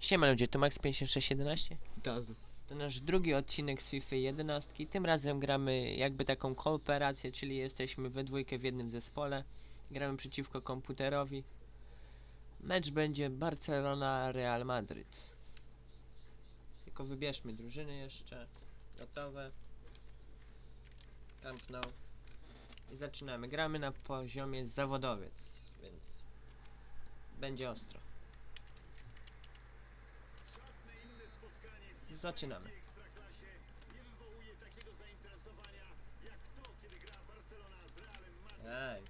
Siema ludzie, tu Max5611. Dazu. To nasz drugi odcinek z FIFA 11. Tym razem gramy jakby taką kooperację, czyli jesteśmy we dwójkę w jednym zespole. Gramy przeciwko komputerowi. Mecz będzie Barcelona-Real Madryt. Tylko wybierzmy drużyny jeszcze. Gotowe. Camp Nou. I zaczynamy. Gramy na poziomie zawodowiec, więc będzie ostro. Zaczynamy. Ej.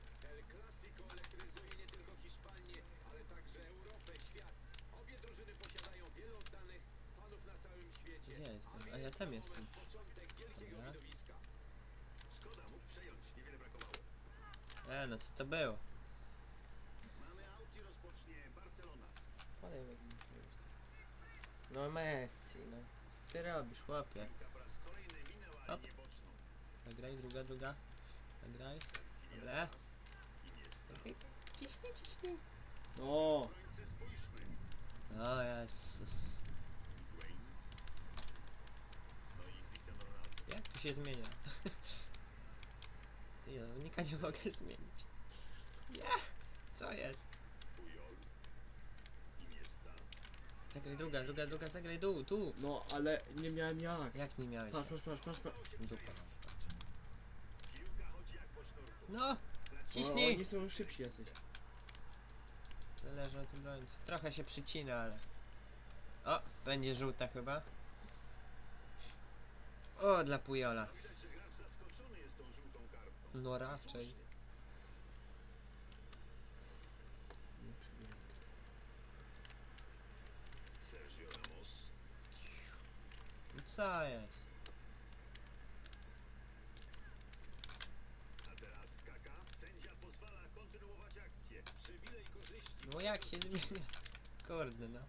Gdzie ja jestem? A ja tam jestem. Dobra. E, no co to było? Podaj mi. No Messi, no. Co ty robisz, chłopie? Hop. Zagraj, druga, druga. Zagraj. Dobra. Okej. Ciśnij, ciśnij. O, O Jezus. Jak tu się zmienia? Ja zawodnika nie mogę zmienić. Nie! Co jest? Zagraj druga, druga, druga, zagraj dół, tu! no ale nie miałem jak. Jak nie miałeś? Patrz, patrz, patrz, patrz, patrz. Dupa. No! O, Ciśnij! oni są szybsi jacyś. Zależy od obrońcy. Trochę się przycina, ale... O! Będzie żółta chyba. O, dla Pujola. No raczej. Nie przebijaj. Jest? No jak się zmienia? Kurde no.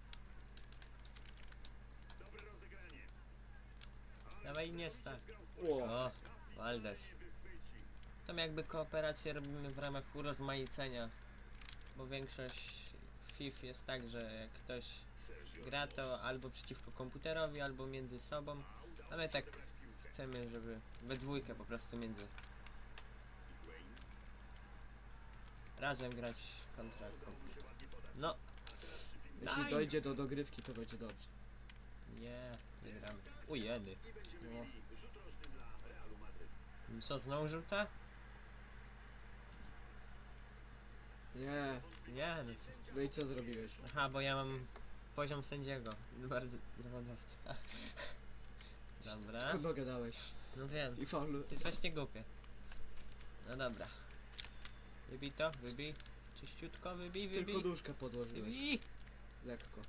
Dawaj nie stać. O, Valdes. Tam jakby kooperację robimy w ramach urozmaicenia. Bo większość FIF jest tak, że jak ktoś gra to albo przeciwko komputerowi, albo między sobą. A my tak chcemy, żeby we dwójkę po prostu między. Razem grać kontra komputer. No. jeśli Daj. dojdzie do dogrywki, to będzie dobrze. Nie, nie gramy. Ujedy. No, Co, znowu żółta? nie. Nie, no co. No i co zrobiłeś? Aha, bo ja mam poziom sędziego. Bardzo zawodowca. Dobra. Tylko nogę dałeś. No wiem. I faulu. To jest właśnie głupie. No dobra. Wybij to, wybij. Czyściutko, wybij, Tylko wybij. duszkę podłożyłeś. Wybij. Lekko.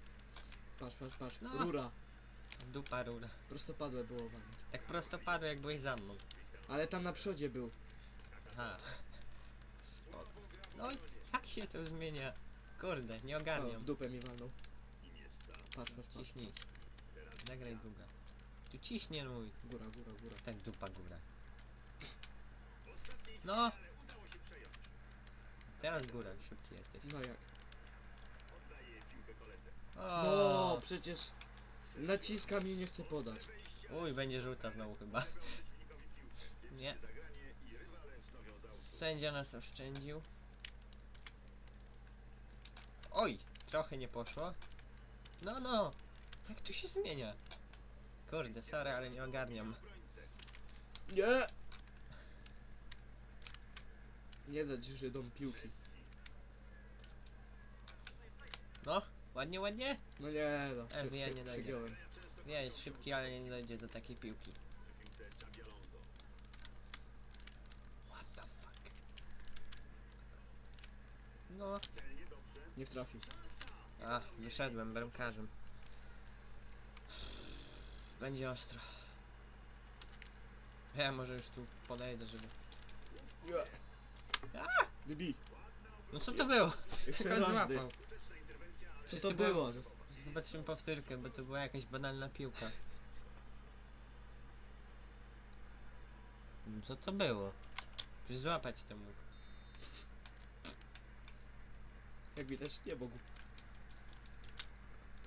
Patrz, patrz, patrz. No. Rura. Dupa rura. Prostopadłe było wam. Tak prosto padło jak byłeś za mną. Ale tam na przodzie był. Aha. Spoko. No jak się to zmienia? Kurde, nie O, ogarniam. w dupę mi walnął. Patrz. Ciśnij. Zagraj długa. Tu ciśnie mój. Góra, góra, góra. Tak dupa góra. No! Teraz góra, szybki jesteś. No jak? O! No, przecież naciskam i nie chcę podać. Uj, będzie żółta znowu chyba. Nie. Sędzia nas oszczędził. Oj, trochę nie poszło. No, no. Jak tu się zmienia? Kurde, sorry, ale nie ogarniam. Nie! Nie dać Żydom piłki. No, ładnie, ładnie. No nie no, E, prze- ja prze- nie dojdę. przegiąłem. Wie, jest szybki, ale nie dojdzie do takiej piłki. What the fuck? No. Nie trafił. A, wyszedłem bramkarzem. Będzie ostro. Ja może już tu podejdę, żeby... Nie. Wybij. No co to było? Jeszcze Tylko raz. złapał. Co Przecież to było-? Zobaczymy powtórkę, bo to była jakaś banalna piłka. Co to było? Przecież złapać to mógł. Jak widać nie mógł.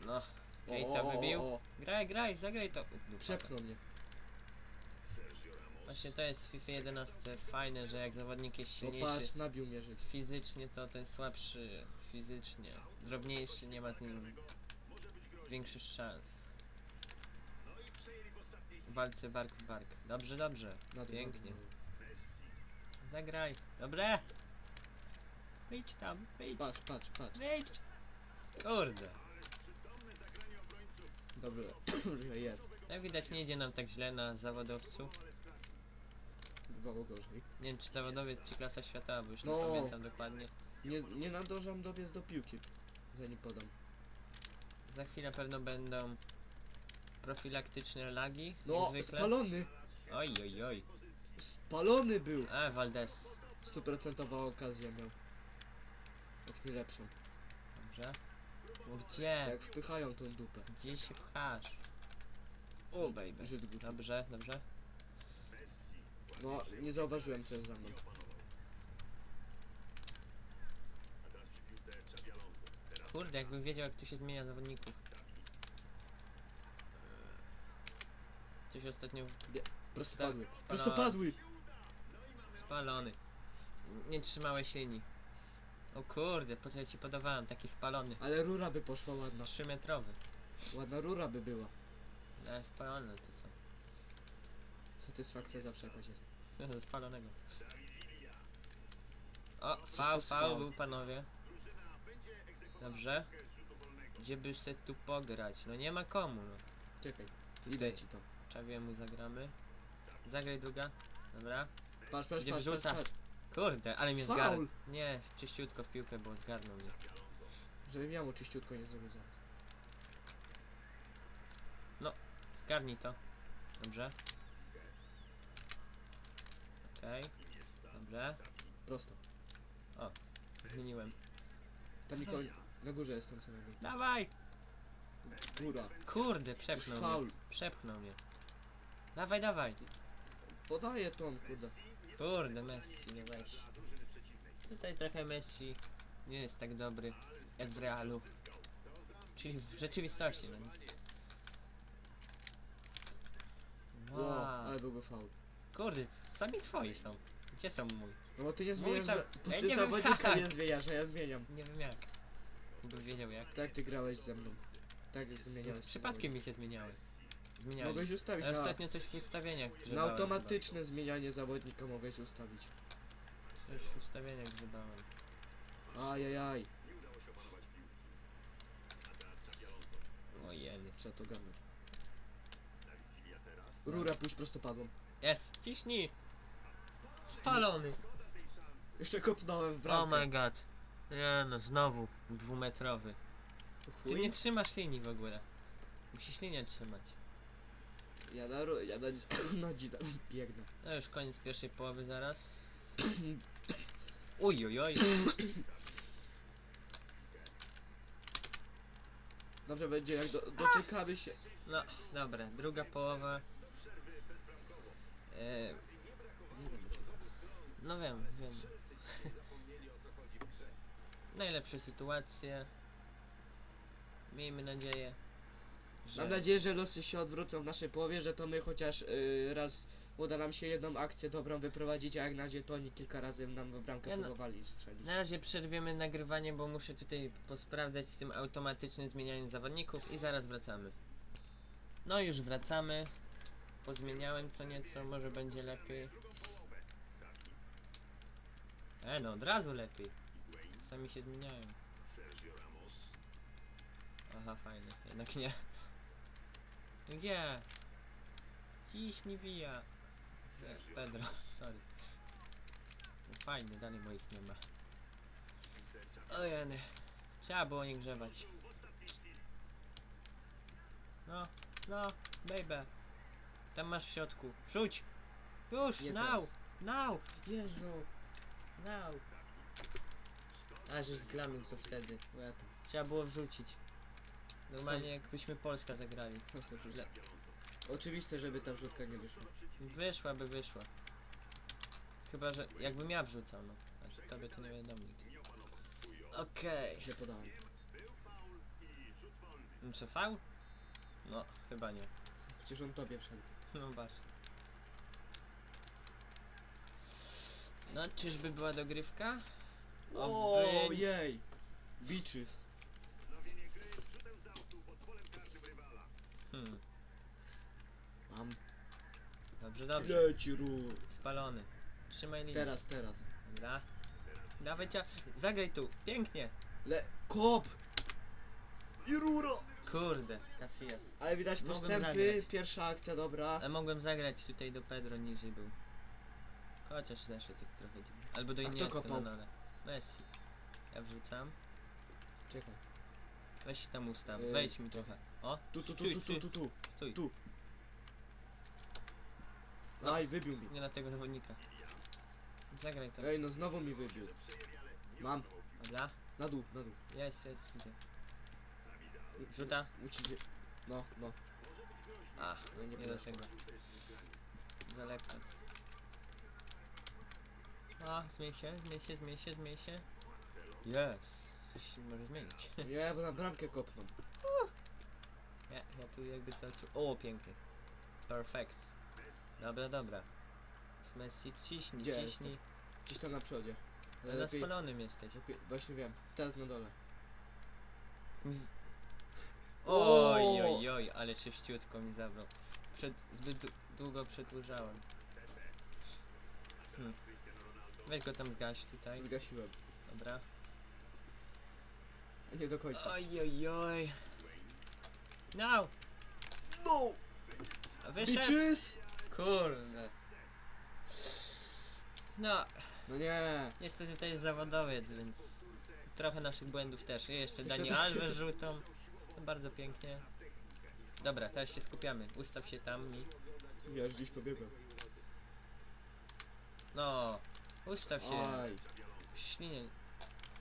No, o, wybił. Graj, graj, zagraj to. Dupa. Przepchnął mnie. Właśnie to jest w FIFA 11 fajne, że jak zawodnik jest silniejszy Popatrz, nabił mnie żyć. fizycznie, to ten słabszy fizycznie, drobniejszy nie ma z nim większych szans. W walce bark w bark. Dobrze, dobrze. Pięknie. Zagraj. Dobre. Wyjdź tam, wyjdź. Patrz, patrz, patrz. Wyjdź. Kurde. Dobrze, że jest. Jak widać nie idzie nam tak źle na zawodowcu. Bywało gorzej. Nie wiem czy zawodowiec czy klasa świata, bo już nie No. pamiętam dokładnie. Nie, nie nadążam dobiec do piłki. Zanim podam. Za chwilę pewno będą profilaktyczne lagi. No, jak zwykle. spalony! Oj, oj, oj. Spalony był! A, Valdez. Stuprocentowa okazja miał. Jak nie lepszą. Dobrze. No gdzie? Jak wpychają tą dupę. Gdzie się pchasz? O, baby. Dobrze, dobrze. No, nie zauważyłem co jest za mną. Kurde, jakbym wiedział jak tu się zmienia zawodników. Coś ostatnio Prostopadły. Spalony. Prostopadły! spalony. Nie trzymałeś linii. O kurde, po co ja ci podawałem? Taki spalony. Ale rura by poszła ładna. 3 metrowy. Ładna rura by była. Ale spalony to co? Satysfakcja zawsze jakaś jest. Ze spalonego. O, fał, fał był panowie. Dobrze. Gdzie by se tu pograć? No nie ma komu, no. Czekaj, idę ci to. Czawiemu zagramy. Zagraj druga. Dobra. Patrz, patrz, Gdzie patrz, patrz, patrz. Kurde, ale mnie Faul. zgarnął. Nie, czyściutko w piłkę, bo zgarnął mnie. Żeby miało czyściutko nie zrobił zaraz. Zgarnij to. Dobrze. Okej. Dobrze. Prosto. Zmieniłem. Tam nikogo na górze jest tam co najmniej. Dawaj! Góra. Kurde, przepchnął mnie. faul. Przepchnął mnie. Dawaj, dawaj. Podaję tą, kurde. Kurde, Messi, nie weź. Tutaj trochę Messi nie jest tak dobry jak w Realu. Czyli w rzeczywistości, no. Wow, Wow. ale byłby faul. Kurde, sami twoi są. Gdzie są mój? No bo ty nie zmieniasz, tam- za... bo Ja ty nie wiem zawodnika jak. nie zmieniasz, a ja zmieniam. Nie wiem jak. Gdybym wiedział jak. Tak ty grałeś ze mną. Tak zmieniałeś. No, przypadkiem mi się zmieniały. Zmieniali. Mogłeś ustawić Ale na, ostatnio coś w ustawieniach na grzebałem automatyczne zmienianie zawodnika mogłeś ustawić. chyba. Coś w ustawieniach grzebałem. Ajajaj, Ojeny. trzeba to garnąć. Rura pójść prostopadłą. Jest, ciśnij! Spalony! Jeszcze kopnąłem w Oh bramkę. my god. Nie no, znowu dwumetrowy. Ty Chuj. nie trzymasz linii w ogóle. Musisz linię trzymać. Ja na, ru- ja na, na dzida biegnę. No już koniec pierwszej połowy zaraz. Uj, uj, oj. Dobrze będzie jak do, doczekamy się. No, dobra, druga połowa. E, no wiem, wiem. Najlepsze sytuacje. Miejmy nadzieję, że... Mam nadzieję, że losy się odwrócą w naszej połowie, że to my chociaż y, raz uda nam się jedną akcję dobrą wyprowadzić, a jak na razie to oni kilka razy nam w bramkę Ja no- próbowali strzelić. Na razie przerwiemy nagrywanie, bo muszę tutaj posprawdzać z tym automatycznym zmienianiem zawodników i zaraz wracamy. No już wracamy. Pozmieniałem co nieco, może będzie lepiej. E no, od razu lepiej. Sami się zmieniają. Aha, fajnie, jednak nie. Gdzie? Ciśnij wija. Pedro, sorry. No Fajnie, dalej moich nie ma. Ojeny. Trzeba było nie grzebać. No, no, baby. Tam masz w środku. Rzuć! Już, Nie now! teraz. Now! Jezu! Now! A, żeś zlamił to wtedy. Trzeba było wrzucić. Normalnie jakbyśmy Polska zagrali. Wrzucić? Le- Oczywiste, żeby ta wrzutka nie wyszła. Wyszłaby, wyszła. Chyba, że jakbym ja wrzucał, no. A tobie to nie wiadomo nigdy. Okej. Źle podałem. Co, faul? No, chyba nie. Przecież on tobie wszedł. No właśnie. No, czyżby była dogrywka? Oby- Ojej! Beaches. Hmm, Mam. Dobrze, dobrze. Leci rur. Spalony. Trzymaj linię. Teraz, teraz. Dobra. Dawaj cia... Zagraj tu. Pięknie. Le... Kop! I ruro! Kurde, Casillas. Ale widać Mogłem postępy, zagrać. pierwsza akcja dobra. Ale mogłem zagrać tutaj do Pedro niżej był. Chociaż zeszedł tak trochę dziwnie. Albo do A kto kopał? ale. Messi. Ja wrzucam. Czekaj. Weź się tam ustaw. Yy. Wejdź mi trochę. O, Tu, tu, tu, Stój, tu, tu, stój. tu, tu. stój. Tu. No. Aj, wybił mi. Nie na tego zawodnika. Zagraj to. Ej, no znowu mi wybił. Mam. Dobra. Na dół, na dół. Jest, jest, widzę. Rzuta. Musicie... No, no. A, No nie nie do tego. Za lekko. A, zmień się, zmień się, zmień się, zmień się. Jest. Coś się może zmienić. Nie, bo na bramkę kopną. Ja, ja tu jakby co... co- O, pięknie. Perfect. Dobra, dobra. Z Messi, ciśnij, Gdzie ciśnij. Gdzieś tam na przodzie. Ale na lepiej, spalonym jesteś. lepiej... Właśnie wiem. Teraz na dole. Oj, O! oj, oj, ale czyściutko mi zabrał. Przed, zbyt dłu- długo przedłużałem. Hmm. Weź go tam zgaś tutaj. Zgasiłem. Dobra. Nie do końca. Oj, oj, oj. No! No! A Wyszedł! Bitches! Kurde. No, No nie. niestety to jest zawodowiec, więc trochę naszych błędów też. I jeszcze Jeszcze Dani tak. Alves żółtą. No, bardzo pięknie. Dobra, teraz się skupiamy. Ustaw się tam mi. Ja już gdzieś pobiegłem. No, ustaw się. Aj. Ślinie.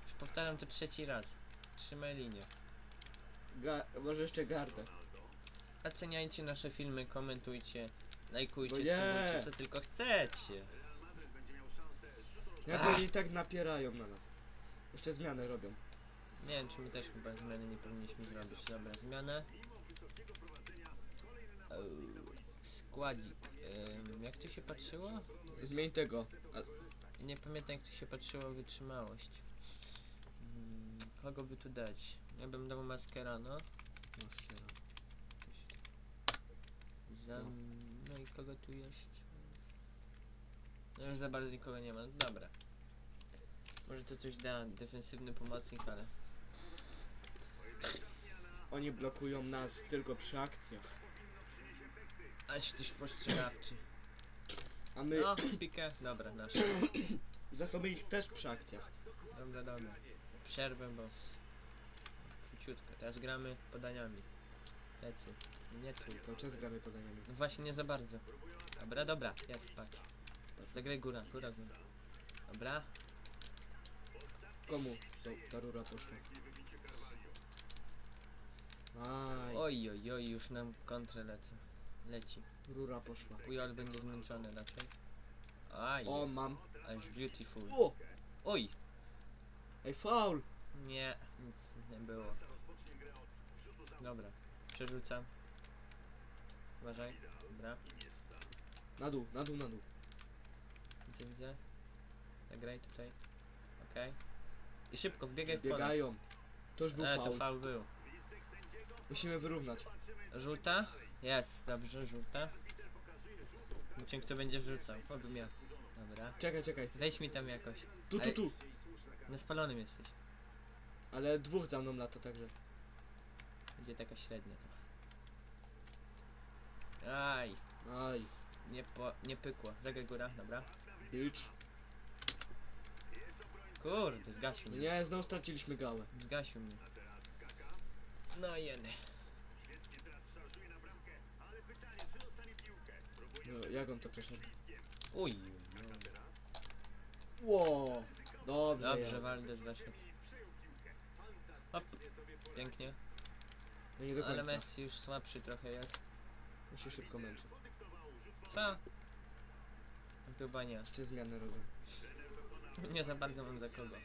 Już powtarzam to trzeci raz. Trzymaj linię. Ga... Może jeszcze gardę. Oceniajcie nasze filmy, komentujcie, lajkujcie, No nie. subujcie, co tylko chcecie. Jak Ach. oni i tak napierają na nas. Jeszcze zmianę robią. Nie wiem, czy my też chyba zmiany nie powinniśmy zrobić. Dobra, zmianę. Eee, Składzik. Em, jak tu się patrzyło? Zmień tego. A... Nie pamiętam jak tu się patrzyło wytrzymałość. Mm, kogo by tu dać? Ja bym dał Maskerano. Raz. Zam... No i kogo tu jeszcze? No już za bardzo nikogo nie ma. Dobra. Może to coś da, defensywny pomocnik, ale... Oni blokują nas tylko przy akcjach. Aż tyś postrzegawczy. A my No, pikę. Dobra, nasz. za to my ich też przy akcjach. Dobra, dobra. Przerwę, bo... Króciutko. Teraz gramy podaniami. Lecy. Nie tu. Cały czas gramy podaniami. No właśnie nie za bardzo. Dobra, dobra, jest, patrz. Zagraj góra, góra, góra. Dobra, Komu to, ta rura poszła? Aj, oj, oj, oj, już nam kontrę lecę. Leci. rura poszła. Pujol będzie zmęczony raczej. Aj, O, mam. aż beautiful. O! Oj, Ej, faul! nie, nic nie było. Dobra, przerzucam. Uważaj, dobra, Na dół, na dół, na dół. widzę, widzę. Zagraj tutaj, okej. I szybko, wbiegaj w pole. Biegają. To już był E, to faul. faul był. Musimy wyrównać. Żółta? Jest, dobrze, żółta. Zobaczymy kto będzie wrzucał. Obym ja. Dobra. Czekaj, czekaj. Weź mi tam jakoś. Tu, tu, Ej. tu. Na spalonym jesteś. Ale dwóch za mną lata także. Będzie taka średnia trochę. Aj, Aj, nie, po, nie pykło. Zagraj góra, dobra. bitch. Kurde, zgasił mnie. nie, znowu straciliśmy gałę. Zgasił mnie. No jeny. No, jak on to przeszedł? Uj. Ło! Dobrze, Dobrze, jest. Waldes weszedł. Hop. Pięknie. No nie do Ale końca. Messi już słabszy trochę jest. On się szybko męczy. Co? No Chyba nie. Jeszcze zmianę robię. Nie za bardzo mam za kogo.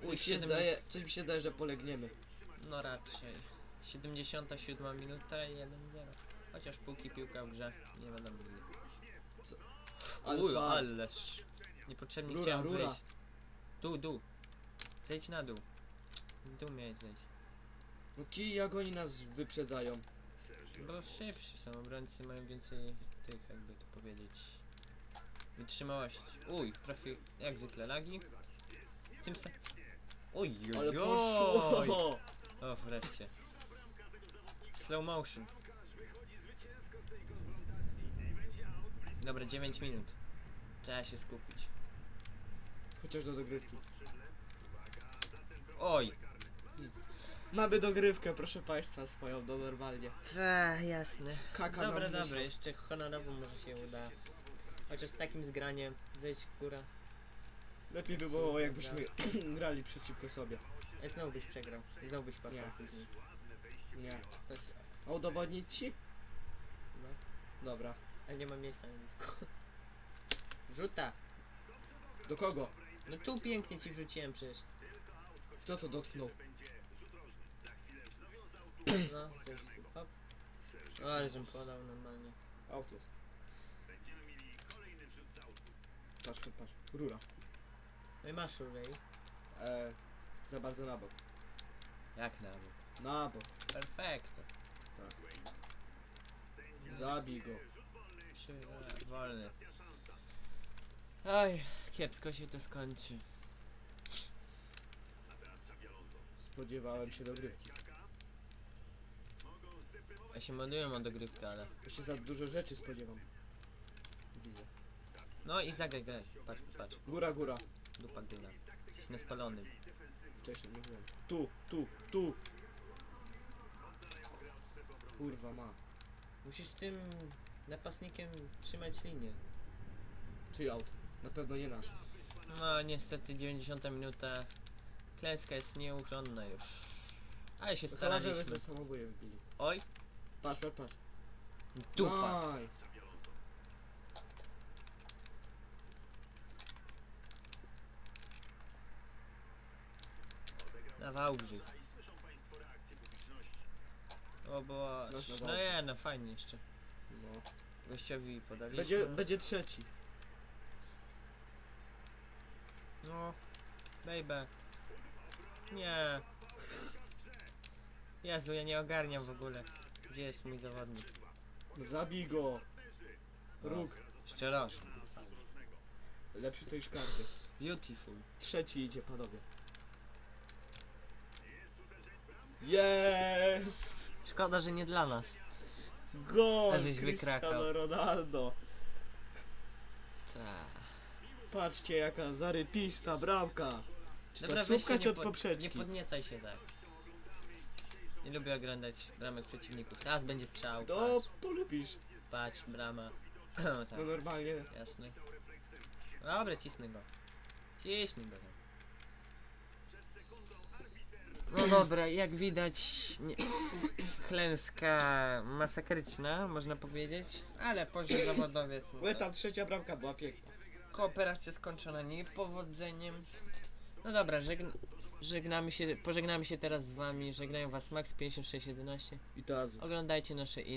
Coś Uj, mi się 70... zdaje, coś mi się zdaje, że polegniemy. No raczej. 77 minuta i 1-0. Chociaż póki piłka w grze, nie wiadomo ile. Ale Uj, ależ. Niepotrzebnie Rura, chciałem rura. wyjść. Dół, dół. Zejdź na dół. Dół miałeś zejść. No kij, jak oni nas wyprzedzają. Bo szybsi są, obrońcy mają więcej tych, jakby to powiedzieć, wytrzymałości. Uj, trafił, jak zwykle, lagi. Tym sta... Oj, Ale oj, oj. poszło! O, wreszcie. Slow motion. Dobra, 9 minut. Trzeba się skupić. Chociaż do dogrywki. Oj! Mamy dogrywkę, proszę państwa, swoją, do normalnie. Ta, jasne. Kaka Dobra, nam dobra, wyszła. jeszcze honorowo może się uda. Chociaż z takim zgraniem, zejść w górę. Lepiej by było, jakbyśmy grali przeciwko sobie. E, znowu byś przegrał. I znowu byś Nie. później. Nie. To jest... A udowodnić ci? No. Dobra. Ale nie ma miejsca na dysku. Rzuta! Do kogo? No tu pięknie ci wrzuciłem przecież. Kto to dotknął? No, coś tu, hop. Ale żem podał normalnie. Aut jest. Patrz, patrz, patrz. Rura. No i masz Urej. E, za bardzo na bok. Jak na bok? Na bok. Perfekto. Zabij go. Trzy, e, wolny. Oj, kiepsko się to skończy. Spodziewałem się dogrywki. Ja się moduję o dogrywkę, ale Ja się za dużo rzeczy spodziewam. Widzę. No i zagraj, graj. Patrz, patrz. Góra, góra. Dupa góra. Jesteś niespalonym. Wcześniej mówiłem. Tu, tu, tu. Kurwa ma. Musisz z tym napastnikiem trzymać linię. Czyj aut? Na pewno nie nasz. No niestety 90 minuta. Klęska jest nieuchronna już. Ale się Chyba, że staraliśmy. samoboje wbili. Oj, Patrz, patrz, patrz. dupa. Nice. Na Wałbrzych. O bo... Na No Wałbrzych. nie, no fajnie jeszcze. No. Gościowi podaliśmy. Będzie, będzie trzeci. No, baby. Nie. Jezu, ja nie ogarniam w ogóle. Gdzie jest mój zawodnik? Zabij go. Róg. Jeszcze raz. Lepszy to niż karty. Beautiful. Trzeci idzie, panowie. Jest! Szkoda, że nie dla nas. Gol! A żeś wykrakał. Ronaldo. Ta. Patrzcie jaka zarypista bramka. Czy Dobra, to weź się czy nie, od pod, nie poprzeczki? podniecaj się tak. Nie lubię oglądać bramek przeciwników. Teraz będzie strzał. To Patrz, polubisz. patrz brama. tak, No normalnie. jasne. Dobra, cisnę go. Ciśnij go. tam. No dobra, jak widać, nie... klęska masakryczna, można powiedzieć, ale poziom zawodowiec. No Ale to... tam trzecia bramka była piękna. Kooperacja skończona niepowodzeniem. No dobra, żegn żegnamy się, pożegnamy się teraz z wami. Żegnają was Max 5611. I to Azu. Oglądajcie nasze